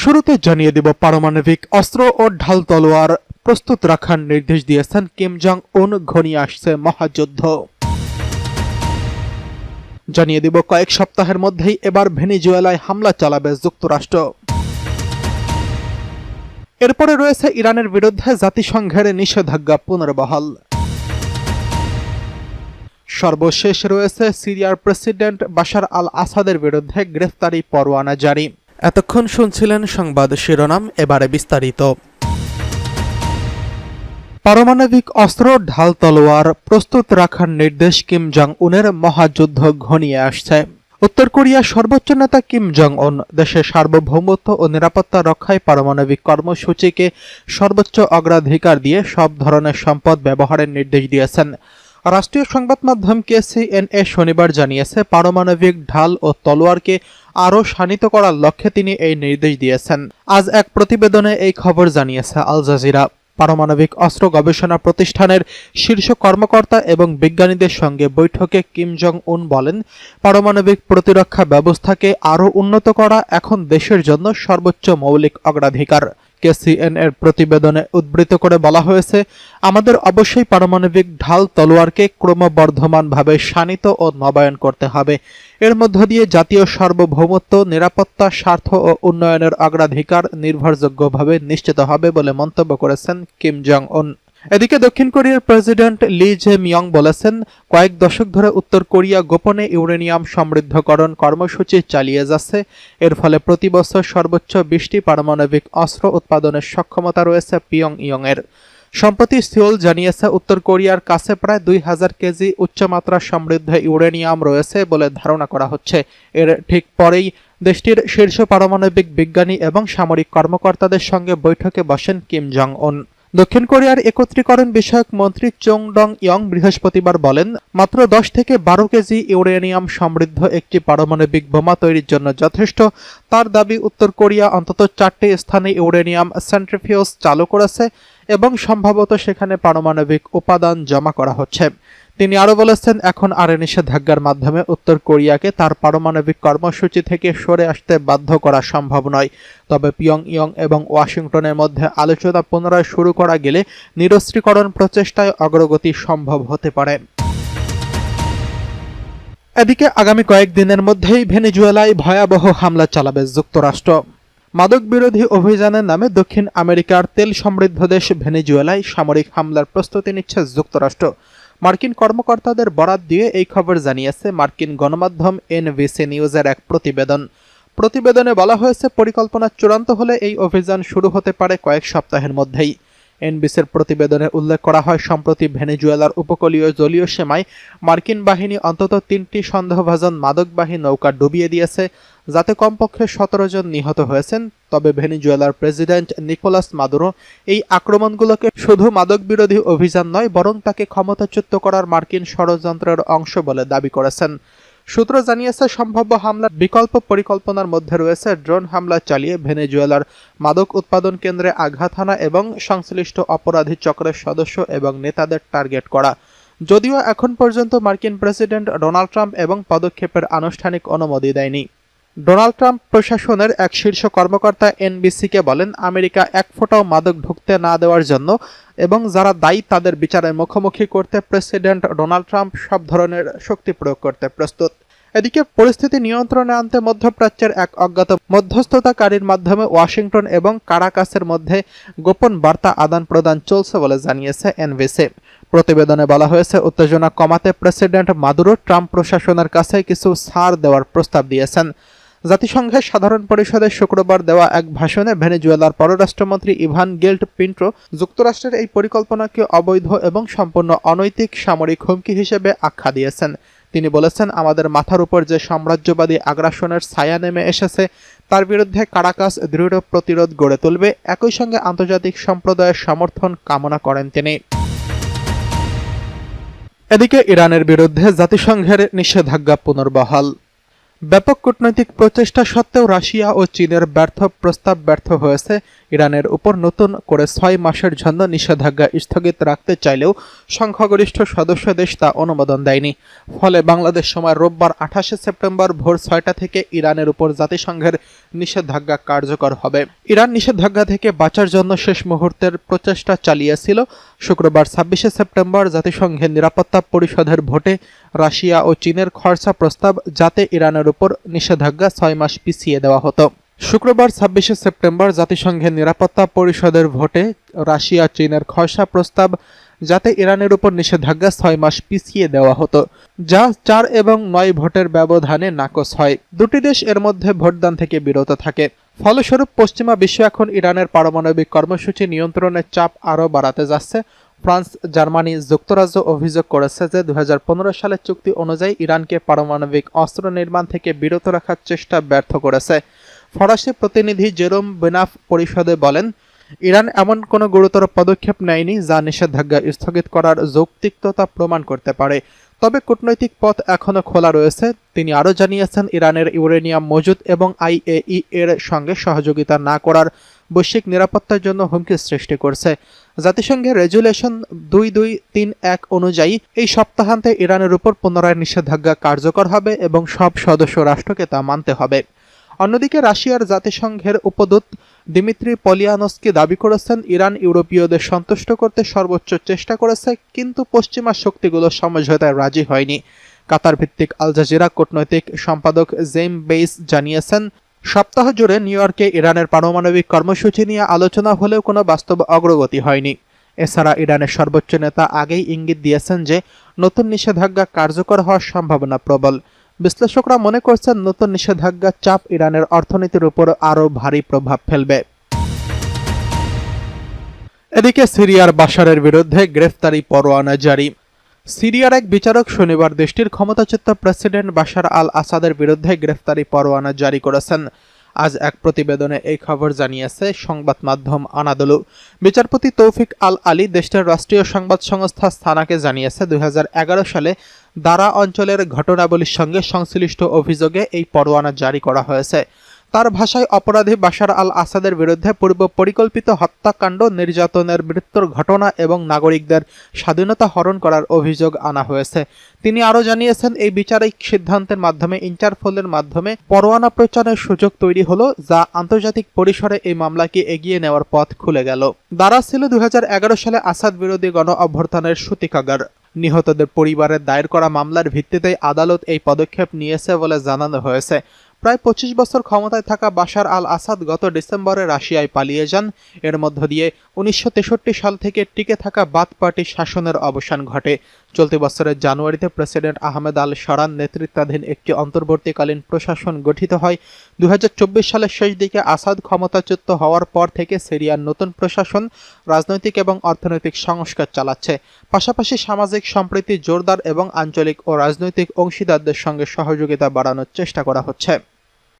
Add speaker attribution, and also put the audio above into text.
Speaker 1: শুরুতে জানিয়ে দেব পারমাণবিক অস্ত্র ও ঢাল তলোয়ার প্রস্তুত রাখার নির্দেশ দিয়েছেন কিম জং উন ঘনিয়ে আসছে মহাযুদ্ধ। জানিয়ে দিব কয়েক সপ্তাহের মধ্যেই এবার ভেনিজুয়েলায় হামলা চালাবে যুক্তরাষ্ট্র। এরপরে রয়েছে ইরানের বিরুদ্ধে জাতিসংঘের নিষেধাজ্ঞা পুনর্বহাল। সর্বশেষ রয়েছে সিরিয়ার প্রেসিডেন্ট বাশার আল আসাদের বিরুদ্ধে গ্রেফতারি পরোয়ানা জারি। এতক্ষণ শুনছিলেন সংবাদ শিরোনাম, এবারে বিস্তারিত। পারমাণবিক অস্ত্র, ঢাল তলোয়ার প্রস্তুত রাখার নির্দেশ কিম জং উনের মহাযুদ্ধ ঘনিয়ে আসছে। উত্তর কোরিয়ার সর্বোচ্চ নেতা কিম জং উন দেশের সার্বভৌমত্ব ও নিরাপত্তা রক্ষায় পারমাণবিক কর্মসূচিকে সর্বোচ্চ অগ্রাধিকার দিয়ে সব ধরনের সম্পদ ব্যবহারের নির্দেশ দিয়েছেন। রাষ্ট্রীয় সংবাদ মাধ্যম কেসিএনএ শনিবার জানিয়েছে, পারমাণবিক ঢাল ও তলোয়ারকে আরও শানিত করার লক্ষ্যে তিনি এই নির্দেশ দিয়েছেন। আজ এক প্রতিবেদনে এই খবর জানিয়েছে আল জাজিরা। পারমাণবিক অস্ত্র গবেষণা প্রতিষ্ঠানের শীর্ষ কর্মকর্তা এবং বিজ্ঞানীদের সঙ্গে বৈঠকে কিম জং উন বলেন, পারমাণবিক প্রতিরক্ষা ব্যবস্থাকে আরও উন্নত করা এখন দেশের জন্য সর্বোচ্চ মৌলিক অগ্রাধিকার। কেসিএন এর প্রতিবেদনে উদ্বৃত করে বলা হয়েছে, আমাদের অবশ্যই পারমাণবিক ঢাল তলোয়ারকে ক্রমবর্ধমানভাবে শানিত ও নবায়ন করতে হবে। এর মধ্য দিয়ে জাতীয় সার্বভৌমত্ব, নিরাপত্তা, স্বার্থ ও উন্নয়নের অগ্রাধিকার নির্ভরযোগ্যভাবে নিশ্চিত হবে বলে মন্তব্য করেছেন কিম জং উন। এদিকে দক্ষিণ কোরিয়ার প্রেসিডেন্ট লি জে মিয়ং বলেছেন, কয়েক দশক ধরে উত্তর কোরিয়া গোপনে ইউরেনিয়াম সমৃদ্ধকরণ কর্মসূচি চালিয়ে যাচ্ছে। এর ফলে প্রতি বছর সর্বোচ্চ বিশটি পারমাণবিক অস্ত্র উৎপাদনের সক্ষমতা রয়েছে পিয়ং ইয়ং এর সম্প্রতি সিওল জানিয়েছে, উত্তর কোরিয়ার কাছে প্রায় দুই হাজার কেজি উচ্চমাত্রা সমৃদ্ধ ইউরেনিয়াম রয়েছে বলে ধারণা করা হচ্ছে। এর ঠিক পরেই দেশটির শীর্ষ পারমাণবিক বিজ্ঞানী এবং সামরিক কর্মকর্তাদের সঙ্গে বৈঠকে বসেন কিম জং উন দক্ষিণ কোরিয়ার একত্রীকরণ বিষয়ক মন্ত্রী চোং ডং ইয়ং বৃহস্পতিবার বলেন, মাত্র দশ থেকে বারো কেজি ইউরেনিয়াম সমৃদ্ধ একটি পারমাণবিক বোমা তৈরির জন্য যথেষ্ট। তার দাবি, উত্তর কোরিয়া অন্তত চারটি স্থানে ইউরেনিয়াম সেন্ট্রিফিউজ চালু করেছে। এবং সম্ভবত সেখানে পারমাণবিক উপাদান জমা করা হচ্ছে। তিনি আরও বলেছেন, এখন আর নিষেধাজ্ঞার মাধ্যমে উত্তর কোরিয়াকে তার পারমাণবিক কর্মসূচি থেকে সরে আসতে বাধ্য করা সম্ভব নয়। তবে পিয়ং ইয়ং এবং ওয়াশিংটনের মধ্যে আলোচনা পুনরায় শুরু করা গেলে নিরস্ত্রীকরণ প্রচেষ্টায় অগ্রগতি সম্ভব হতে পারে। এদিকে আগামী কয়েকদিনের মধ্যেই ভেনেজুয়েলায় ভয়াবহ হামলা চালাবে যুক্তরাষ্ট্র। মাদক বিরোধী অভিযানের নামে দক্ষিণ আমেরিকার তেল সমৃদ্ধ দেশ ভেনেজুয়েলায় সামরিক হামলার প্রস্তুতি নিচ্ছে যুক্তরাষ্ট্র। মার্কিন কর্মকর্তাদের বরাত দিয়ে এই খবর জানিয়েছে মার্কিন গণমাধ্যম এনভিসি নিউজের এক প্রতিবেদন। প্রতিবেদনে বলা হয়েছে, পরিকল্পনা চূড়ান্ত হলে এই অভিযান শুরু হতে পারে কয়েক সপ্তাহের মধ্যেই। এনবিসির প্রতিবেদনে উল্লেখ করা হয়, সম্প্রতি ভেনেজুয়েলার উপকূলীয় জলীয় সীমায় মার্কিন বাহিনী অন্তত তিনটি সন্দেহভাজন মাদকবাহী নৌকা ডুবিয়ে দিয়েছে, যাতে কমপক্ষে সতেরো জন নিহত হয়েছেন। তবে ভেনিজুয়েলার প্রেসিডেন্ট নিকোলাস মাদুরো এই আক্রমণগুলোকে শুধু মাদক বিরোধী অভিযান নয়, বরং তাকে ক্ষমতাচ্যুত করার মার্কিন ষড়যন্ত্রের অংশ বলে দাবি করেছেন। সূত্র জানিয়েছে, সম্ভাব্য হামলার বিকল্প পরিকল্পনার মধ্যে রয়েছে ড্রোন হামলা চালিয়ে ভেনেজুয়েলার মাদক উৎপাদন কেন্দ্রে আঘাত হানা এবং সংশ্লিষ্ট অপরাধী চক্রের সদস্য এবং নেতাদের টার্গেট করা। যদিও এখন পর্যন্ত মার্কিন প্রেসিডেন্ট ডোনাল্ড ট্রাম্প এবং পদক্ষেপের আনুষ্ঠানিক অনুমতি দেয়নি। ডোনাল্ড ট্রাম্প প্রশাসনের এক শীর্ষ কর্মকর্তা এনবিসিকে বলেন, আমেরিকা এক ফোঁটাও মাদক ঢুকতে না দেওয়ার জন্য এবং যারা দায়ী তাদের বিচারের মুখোমুখি করতে প্রেসিডেন্ট ডোনাল্ড ট্রাম্প সব ধরনের শক্তি প্রয়োগ করতে প্রস্তুত। এদিকে পরিস্থিতি নিয়ন্ত্রণে আনতে মধ্যপ্রাচ্যের এক অজ্ঞাত মধ্যস্থতাকারীর মাধ্যমে ওয়াশিংটন এবং কারাকাসের মধ্যে গোপন বার্তা আদান প্রদান চলছে বলে জানিয়েছে এনভিসি প্রতিবেদনে বলা হয়েছে, উত্তেজনা কমাতে প্রেসিডেন্ট মাদুরো ট্রাম্প প্রশাসনের কাছে কিছু ছাড় দেওয়ার প্রস্তাব দিয়েছেন। জাতিসংঘের সাধারণ পরিষদে শুক্রবার দেওয়া এক ভাষণে ভেনেজুয়েলার পররাষ্ট্রমন্ত্রী ইভান গেল্ট পিন্ট্রো যুক্তরাষ্ট্রের এই পরিকল্পনাকে অবৈধ এবং সম্পূর্ণ অনৈতিক সামরিক হুমকি হিসেবে আখ্যা দিয়েছেন। তিনি বলেছেন, আমাদের মাথার উপর যে সাম্রাজ্যবাদী আগ্রাসনের ছায়া নেমে এসেছে, তার বিরুদ্ধে কারাকাস দৃঢ় প্রতিরোধ গড়ে তুলবে। একই সঙ্গে আন্তর্জাতিক সম্প্রদায়ের সমর্থন কামনা করেন তিনি। এদিকে ইরানের বিরুদ্ধে জাতিসংঘের নিষেধাজ্ঞা পুনর্বহাল। ব্যাপক কূটনৈতিক প্রচেষ্টা সত্ত্বেও রাশিয়া ও চীনের ব্যর্থ প্রস্তাব ব্যর্থ হয়েছে। ইরানের উপর নতুন করে ছয় মাসের জন্য নিষেধাজ্ঞা স্থগিত রাখতে চাইলেও সংখ্যাগরিষ্ঠ সদস্য দেশ তা অনুমোদন দেয়নি। ফলে বাংলাদেশ সময় রোববার আঠাশে সেপ্টেম্বর ভোর ছয়টা থেকে ইরানের উপর জাতিসংঘের নিষেধাজ্ঞা কার্যকর হবে। ইরান নিষেধাজ্ঞা থেকে বাঁচার জন্য শেষ মুহূর্তের প্রচেষ্টা চালিয়েছিল। শুক্রবার ছাব্বিশে সেপ্টেম্বর জাতিসংঘের নিরাপত্তা পরিষদের ভোটে রাশিয়া ও চীনের খরচা প্রস্তাব যাতে ইরানের উপর নিষেধাজ্ঞা ছয় মাস পিছিয়ে দেওয়া হতো। শুক্রবার ছাব্বিশে সেপ্টেম্বর জাতিসংঘের নিরাপত্তা পরিষদের ভোটে রাশিয়া চীনের খসড়া প্রস্তাব যাতে ইরানের উপর নিষেধাজ্ঞা ছয় মাস পিছিয়ে দেওয়া হতো, যা চার এবং নয় ভোটের ব্যবধানে নাকচ হয়। দুটি দেশ এর মধ্যে ভোটদান থেকে বিরত থাকে। ফলস্বরূপ পশ্চিমা বিশ্ব এখন ইরানের পারমাণবিক কর্মসূচি নিয়ন্ত্রণের চাপ আরও বাড়াতে যাচ্ছে। ফ্রান্স, জার্মানি যুক্তরাজ্য অভিযোগ করেছে যে দুহাজার পনেরো সালের চুক্তি অনুযায়ী ইরানকে পারমাণবিক অস্ত্র নির্মাণ থেকে বিরত রাখার চেষ্টা ব্যর্থ করেছে। ফরাসি প্রতিনিধি জেরোম বেনাফ পরিষদে বলেন, ইরান এমন কোনো গুরুতর পদক্ষেপ নেয়নি যা নিষেধাজ্ঞা স্থগিত করার যৌক্তিকতা প্রমাণ করতে পারে। তবে কূটনৈতিক পথ এখনও খোলা রয়েছে। তিনি আরও জানিয়েছেন, ইরানের ইউরেনিয়াম মজুদ এবং আইএই এর সঙ্গে সহযোগিতা না করার বৈশ্বিক নিরাপত্তার জন্য হুমকি সৃষ্টি করছে। জাতিসংঘের রেজুলেশন দুই দুই তিন এক অনুযায়ী এই সপ্তাহান্তে ইরানের উপর পুনরায় নিষেধাজ্ঞা কার্যকর হবে এবং সব সদস্য রাষ্ট্রকে তা মানতে হবে। অন্যদিকে রাশিয়ার জাতিসংঘের উপদূত দিমিত্রি পলিয়ানস্কি দাবি করেছেন, ইরান ইউরোপীয়দের সন্তুষ্ট করতে সর্বোচ্চ চেষ্টা করেছে, কিন্তু পশ্চিমা শক্তিগুলো সমঝোতায় রাজি হয়নি। কাতার ভিত্তিক আল জাজিরা কূটনৈতিক সম্পাদক জেম বেইস জানিয়েছেন সপ্তাহ জুড়ে নিউ ইয়র্কে ইরানের পারমাণবিক কর্মসূচি নিয়ে আলোচনা হলেও কোনো বাস্তব অগ্রগতি হয়নি। এছাড়া ইরানের সর্বোচ্চ নেতা আগেই ইঙ্গিত দিয়েছেন যে নতুন নিষেধাজ্ঞা কার্যকর হওয়ার সম্ভাবনা প্রবল। বিশ্লেষকরা মনে করছেন নতুন নিষেধাজ্ঞা চাপ ইরানের অর্থনীতির উপর আরও ভারী প্রভাব ফেলবে। এদিকে সিরিয়ার বাশারের বিরুদ্ধে গ্রেফতারি পরোয়ানা জারি। সিরিয়ার এক বিচারক শনিবার দেশটির ক্ষমতাচ্যুত প্রেসিডেন্ট বাশার আল আসাদের বিরুদ্ধে গ্রেফতারি পরোয়ানা জারি করেছেন। আজ এক প্রতিবেদনে এই খবর জানিয়েছে সংবাদ মাধ্যম আনাদলু। বিচারপতি তৌফিক আল আলী দেশটির রাষ্ট্রীয় সংবাদ সংস্থা স্থানাকে জানিয়েছে, দুই হাজার এগারো সালে দারা অঞ্চলের ঘটনাবলীর সঙ্গে সংশ্লিষ্ট অভিযোগে এই পরোয়ানা জারি করা হয়েছে। তার ভাষায় অপরাধী বাশার আল আসাদের বিরুদ্ধে পূর্ব পরিকল্পিত হত্যাকাণ্ড, নির্যাতনের মৃত্যুর ঘটনা এবং নাগরিকদের স্বাধীনতা হরণ করার অভিযোগ আনা হয়েছে। তিনি আরও জানিয়েছেন, এই বিচারিক সিদ্ধান্তের মাধ্যমে ইন্টারফোলের মাধ্যমে পরোয়ানা প্রচারের সুযোগ তৈরি হলো, যা আন্তর্জাতিক পরিসরে এই মামলাকে এগিয়ে নেওয়ার পথ খুলে গেল। দ্বারা ছিল দুই হাজার এগারো সালে আসাদ বিরোধী গণ অভ্যর্থনের সূতিকাগার। নিহতদের পরিবারের দায়ের করা মামলার ভিত্তিতে আদালত এই পদক্ষেপ নিয়েছে বলে জানানো হয়েছে। প্রায় পঁচিশ বছর ক্ষমতায় থাকা বাশার আল আসাদ গত ডিসেম্বরে রাশিয়ায় পালিয়ে যান। এর মধ্য দিয়ে উনিশশো তেষট্টি সাল থেকে টিকে থাকা বাদ পার্টি শাসনের অবসান ঘটে। চলতি বছরের জানুয়ারিতে প্রেসিডেন্ট আহমেদ আল সরান নেতৃত্বাধীন একটি অন্তর্বর্তীকালীন প্রশাসন গঠিত হয়। দু হাজার চব্বিশ সালের শেষ দিকে আসাদ ক্ষমতাচ্যুত হওয়ার পর থেকে সিরিয়ার নতুন প্রশাসন, রাজনৈতিক এবং অর্থনৈতিক সংস্কার চালাচ্ছে। পাশাপাশি সামাজিক সম্প্রীতি, জোরদার এবং আঞ্চলিক ও রাজনৈতিক অংশীদারদের সঙ্গে সহযোগিতা বাড়ানোর চেষ্টা করা হচ্ছে।